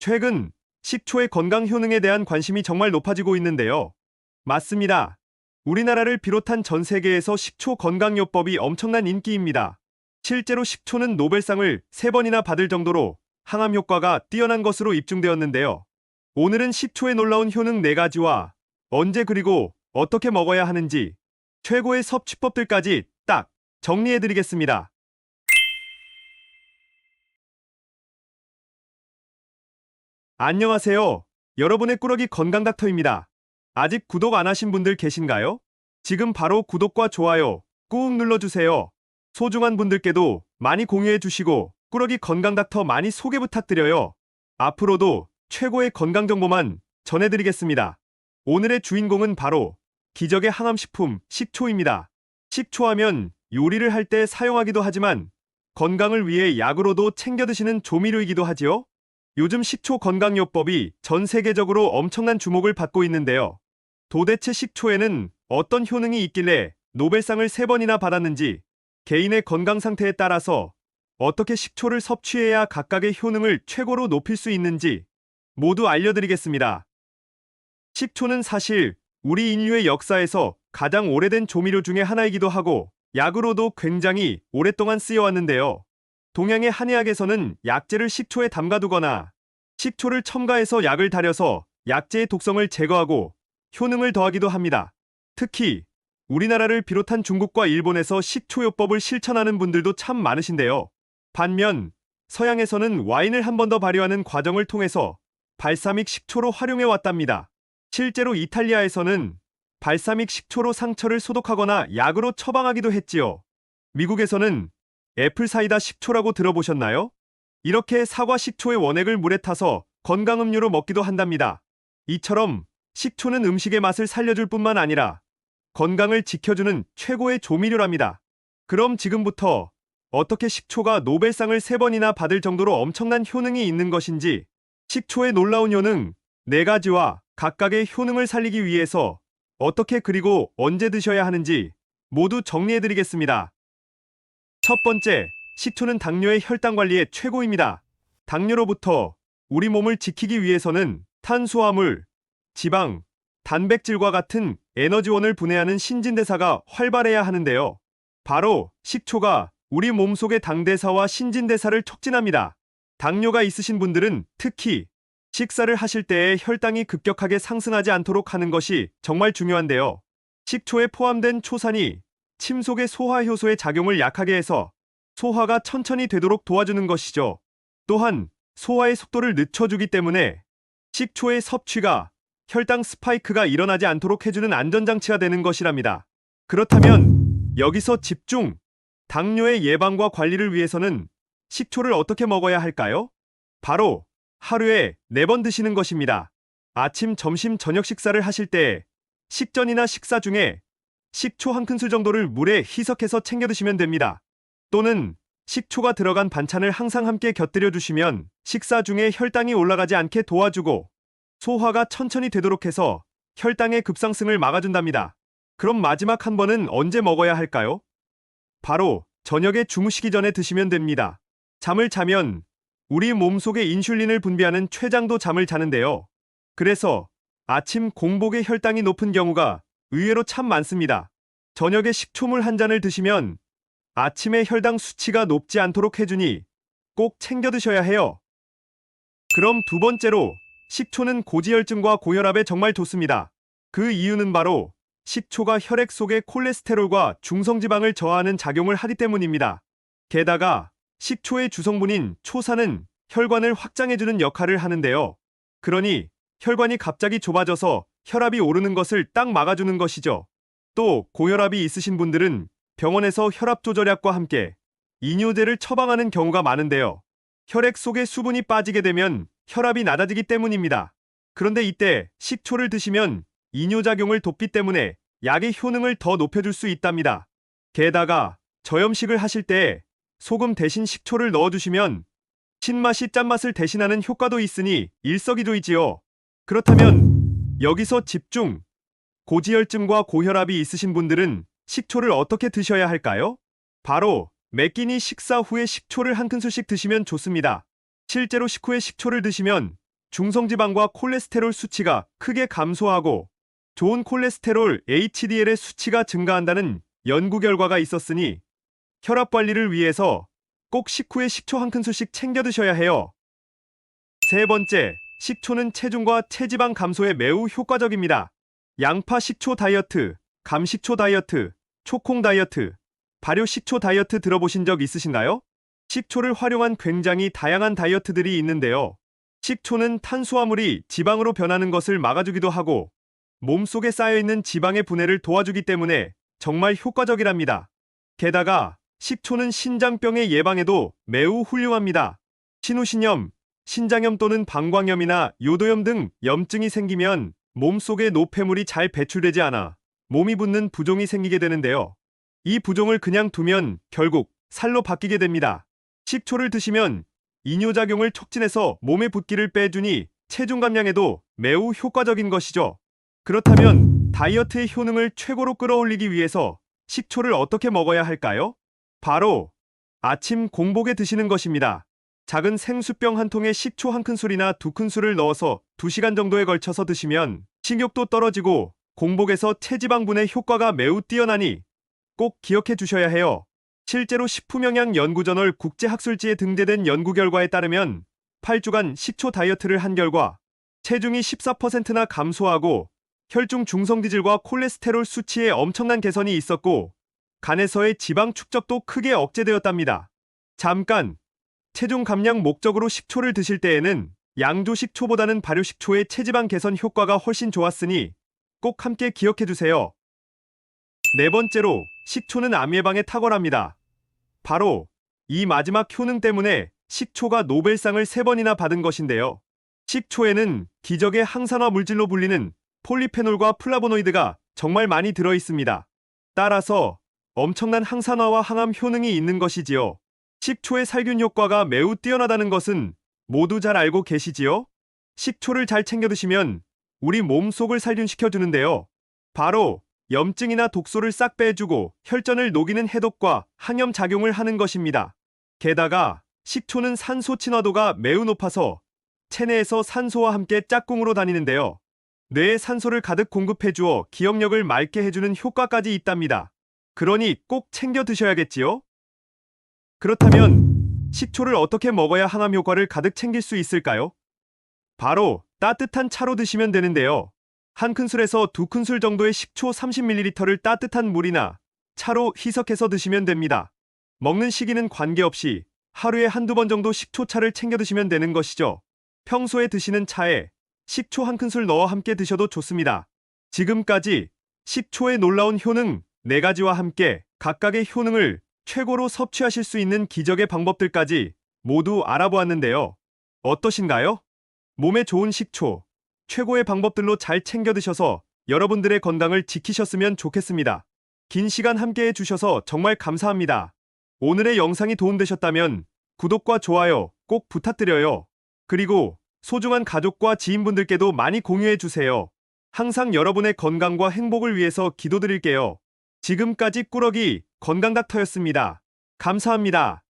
최근 식초의 건강 효능에 대한 관심이 정말 높아지고 있는데요. 맞습니다. 우리나라를 비롯한 전 세계에서 식초 건강요법이 엄청난 인기입니다. 실제로 식초는 노벨상을 3번이나 받을 정도로 항암 효과가 뛰어난 것으로 입증되었는데요. 오늘은 식초의 놀라운 효능 4가지와 언제 그리고 어떻게 먹어야 하는지 최고의 섭취법들까지 딱 정리해드리겠습니다. 안녕하세요. 여러분의 꾸러기 건강 닥터입니다. 아직 구독 안 하신 분들 계신가요? 지금 바로 구독과 좋아요 꾹 눌러주세요. 소중한 분들께도 많이 공유해 주시고 꾸러기 건강 닥터 많이 소개 부탁드려요. 앞으로도 최고의 건강 정보만 전해드리겠습니다. 오늘의 주인공은 바로 기적의 항암식품 식초입니다. 식초하면 요리를 할 때 사용하기도 하지만 건강을 위해 약으로도 챙겨 드시는 조미료이기도 하지요. 요즘 식초 건강요법이 전 세계적으로 엄청난 주목을 받고 있는데요. 도대체 식초에는 어떤 효능이 있길래 노벨상을 3번이나 받았는지 개인의 건강 상태에 따라서 어떻게 식초를 섭취해야 각각의 효능을 최고로 높일 수 있는지 모두 알려드리겠습니다. 식초는 사실 우리 인류의 역사에서 가장 오래된 조미료 중에 하나이기도 하고 약으로도 굉장히 오랫동안 쓰여왔는데요. 동양의 한의학에서는 약재를 식초에 담가두거나 식초를 첨가해서 약을 달여서 약재의 독성을 제거하고 효능을 더하기도 합니다. 특히 우리나라를 비롯한 중국과 일본에서 식초요법을 실천하는 분들도 참 많으신데요. 반면 서양에서는 와인을 한 번 더 발효하는 과정을 통해서 발사믹 식초로 활용해 왔답니다. 실제로 이탈리아에서는 발사믹 식초로 상처를 소독하거나 약으로 처방하기도 했지요. 미국에서는 애플 사이다 식초라고 들어보셨나요? 이렇게 사과 식초의 원액을 물에 타서 건강음료로 먹기도 한답니다. 이처럼 식초는 음식의 맛을 살려줄 뿐만 아니라 건강을 지켜주는 최고의 조미료랍니다. 그럼 지금부터 어떻게 식초가 노벨상을 3번이나 받을 정도로 엄청난 효능이 있는 것인지 식초의 놀라운 효능 4가지와 각각의 효능을 살리기 위해서 어떻게 그리고 언제 드셔야 하는지 모두 정리해드리겠습니다. 첫 번째, 식초는 당뇨의 혈당 관리에 최고입니다. 당뇨로부터 우리 몸을 지키기 위해서는 탄수화물, 지방, 단백질과 같은 에너지원을 분해하는 신진대사가 활발해야 하는데요. 바로 식초가 우리 몸속의 당대사와 신진대사를 촉진합니다. 당뇨가 있으신 분들은 특히 식사를 하실 때에 혈당이 급격하게 상승하지 않도록 하는 것이 정말 중요한데요. 식초에 포함된 초산이 침 속의 소화 효소의 작용을 약하게 해서 소화가 천천히 되도록 도와주는 것이죠. 또한 소화의 속도를 늦춰주기 때문에 식초의 섭취가 혈당 스파이크가 일어나지 않도록 해주는 안전장치가 되는 것이랍니다. 그렇다면 여기서 집중! 당뇨의 예방과 관리를 위해서는 식초를 어떻게 먹어야 할까요? 바로 하루에 4번 드시는 것입니다. 아침, 점심, 저녁 식사를 하실 때 식전이나 식사 중에 식초 한 큰술 정도를 물에 희석해서 챙겨 드시면 됩니다. 또는 식초가 들어간 반찬을 항상 함께 곁들여 주시면 식사 중에 혈당이 올라가지 않게 도와주고 소화가 천천히 되도록 해서 혈당의 급상승을 막아준답니다. 그럼 마지막 한 번은 언제 먹어야 할까요? 바로 저녁에 주무시기 전에 드시면 됩니다. 잠을 자면 우리 몸속에 인슐린을 분비하는 췌장도 잠을 자는데요. 그래서 아침 공복에 혈당이 높은 경우가 의외로 참 많습니다. 저녁에 식초물 한 잔을 드시면 아침에 혈당 수치가 높지 않도록 해주니 꼭 챙겨 드셔야 해요. 그럼 두 번째로 식초는 고지혈증과 고혈압에 정말 좋습니다. 그 이유는 바로 식초가 혈액 속의 콜레스테롤과 중성지방을 저하하는 작용을 하기 때문입니다. 게다가 식초의 주성분인 초산은 혈관을 확장해주는 역할을 하는데요. 그러니 혈관이 갑자기 좁아져서 혈압이 오르는 것을 딱 막아주는 것이죠. 또 고혈압이 있으신 분들은 병원에서 혈압 조절약과 함께 이뇨제를 처방하는 경우가 많은데요. 혈액 속에 수분이 빠지게 되면 혈압이 낮아지기 때문입니다. 그런데 이때 식초를 드시면 이뇨작용을 돕기 때문에 약의 효능을 더 높여줄 수 있답니다. 게다가 저염식을 하실 때 소금 대신 식초를 넣어주시면 신맛이 짠맛을 대신하는 효과도 있으니 일석이조이지요. 그렇다면 여기서 집중! 고지혈증과 고혈압이 있으신 분들은 식초를 어떻게 드셔야 할까요? 바로 매 끼니 식사 후에 식초를 한 큰술씩 드시면 좋습니다. 실제로 식후에 식초를 드시면 중성지방과 콜레스테롤 수치가 크게 감소하고 좋은 콜레스테롤 HDL의 수치가 증가한다는 연구 결과가 있었으니 혈압 관리를 위해서 꼭 식후에 식초 한 큰술씩 챙겨 드셔야 해요. 세 번째, 식초는 체중과 체지방 감소에 매우 효과적입니다. 양파 식초 다이어트, 감식초 다이어트, 초콩 다이어트, 발효 식초 다이어트 들어보신 적 있으신가요? 식초를 활용한 굉장히 다양한 다이어트들이 있는데요. 식초는 탄수화물이 지방으로 변하는 것을 막아주기도 하고 몸속에 쌓여있는 지방의 분해를 도와주기 때문에 정말 효과적이랍니다. 게다가 식초는 신장병의 예방에도 매우 훌륭합니다. 신우신염, 신장염 또는 방광염이나 요도염 등 염증이 생기면 몸속에 노폐물이 잘 배출되지 않아 몸이 붓는 부종이 생기게 되는데요. 이 부종을 그냥 두면 결국 살로 바뀌게 됩니다. 식초를 드시면 이뇨작용을 촉진해서 몸의 붓기를 빼주니 체중 감량에도 매우 효과적인 것이죠. 그렇다면 다이어트의 효능을 최고로 끌어올리기 위해서 식초를 어떻게 먹어야 할까요? 바로 아침 공복에 드시는 것입니다. 작은 생수병 한 통에 식초 한 큰술이나 두 큰술을 넣어서 2시간 정도에 걸쳐서 드시면 식욕도 떨어지고 공복에서 체지방분해 효과가 매우 뛰어나니 꼭 기억해 주셔야 해요. 실제로 식품영양 연구저널 국제학술지에 등재된 연구 결과에 따르면 8주간 식초 다이어트를 한 결과 체중이 14%나 감소하고 혈중 중성지질과 콜레스테롤 수치에 엄청난 개선이 있었고 간에서의 지방 축적도 크게 억제되었답니다. 잠깐 체중 감량 목적으로 식초를 드실 때에는 양조 식초보다는 발효 식초의 체지방 개선 효과가 훨씬 좋았으니 꼭 함께 기억해 주세요. 네 번째로 식초는 암 예방에 탁월합니다. 바로 이 마지막 효능 때문에 식초가 노벨상을 세 번이나 받은 것인데요. 식초에는 기적의 항산화 물질로 불리는 폴리페놀과 플라보노이드가 정말 많이 들어 있습니다. 따라서 엄청난 항산화와 항암 효능이 있는 것이지요. 식초의 살균 효과가 매우 뛰어나다는 것은 모두 잘 알고 계시지요? 식초를 잘 챙겨 드시면 우리 몸속을 살균시켜 주는데요. 바로 염증이나 독소를 싹 빼주고 혈전을 녹이는 해독과 항염 작용을 하는 것입니다. 게다가 식초는 산소 친화도가 매우 높아서 체내에서 산소와 함께 짝꿍으로 다니는데요. 뇌에 산소를 가득 공급해 주어 기억력을 맑게 해주는 효과까지 있답니다. 그러니 꼭 챙겨 드셔야겠지요? 그렇다면 식초를 어떻게 먹어야 항암 효과를 가득 챙길 수 있을까요? 바로 따뜻한 차로 드시면 되는데요. 한 큰술에서 두 큰술 정도의 식초 30ml를 따뜻한 물이나 차로 희석해서 드시면 됩니다. 먹는 시기는 관계없이 하루에 한두 번 정도 식초차를 챙겨 드시면 되는 것이죠. 평소에 드시는 차에 식초 한 큰술 넣어 함께 드셔도 좋습니다. 지금까지 식초의 놀라운 효능 4가지와 함께 각각의 효능을 최고로 섭취하실 수 있는 기적의 방법들까지 모두 알아보았는데요. 어떠신가요? 몸에 좋은 식초, 최고의 방법들로 잘 챙겨 드셔서 여러분들의 건강을 지키셨으면 좋겠습니다. 긴 시간 함께 해주셔서 정말 감사합니다. 오늘의 영상이 도움되셨다면 구독과 좋아요 꼭 부탁드려요. 그리고 소중한 가족과 지인분들께도 많이 공유해주세요. 항상 여러분의 건강과 행복을 위해서 기도드릴게요. 지금까지 꾸러기 건강 닥터였습니다. 감사합니다.